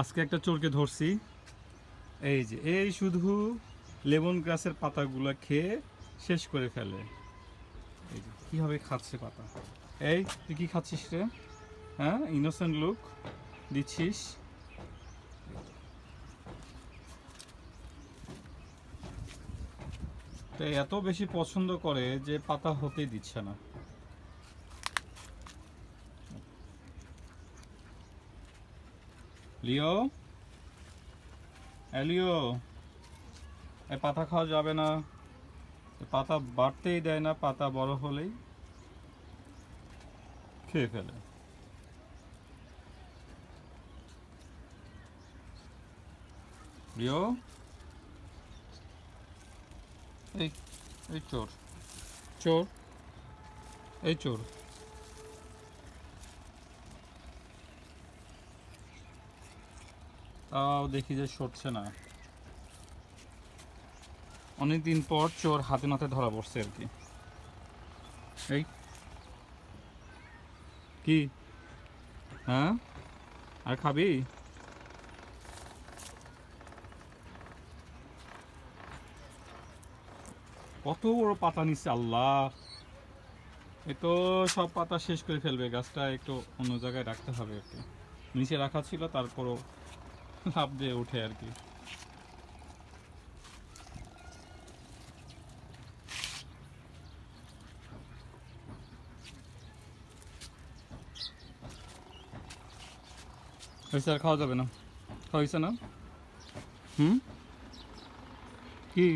আজকে একটা চোরকে ধরছি। এই যে, এই শুধু লেমন গ্রাসের পাতাগুলো খেয়ে শেষ করে ফেলে। এই যে, কীভাবে খাচ্ছে পাতা? এই, তুই কি খাচ্ছিস রে? হ্যাঁ ইনোসেন্ট লুক দিচ্ছিস। তো এত বেশি পছন্দ করে যে পাতা হতেই দিচ্ছে না। লিও? এলিও এ পাতা খাওয়া যাবে না। পাতা বাড়তেই দেয় না পাতা বড় হলেই খেয়ে ফেলে। লিও? এই এই চোর। চোর? এই চোর। তাও দেখি যে সরছে না। অনেকদিন পর চোর হাতে নাতে ধরা পড়ছে আর কি। এই। কি? হ্যাঁ? আর খাবি? কত বড় পাতা নিচ্ছে আল্লাহ। এ তো সব পাতা শেষ করে ফেলবে, গাছটা একটু অন্য জায়গায় রাখতে হবে আর কি। নিচে রাখা ছিল, তারপরও লাভ দিয়ে উঠে আর কি হয়েছে আর খাওয়া যাবে না খাওয়াইছে না হুম কি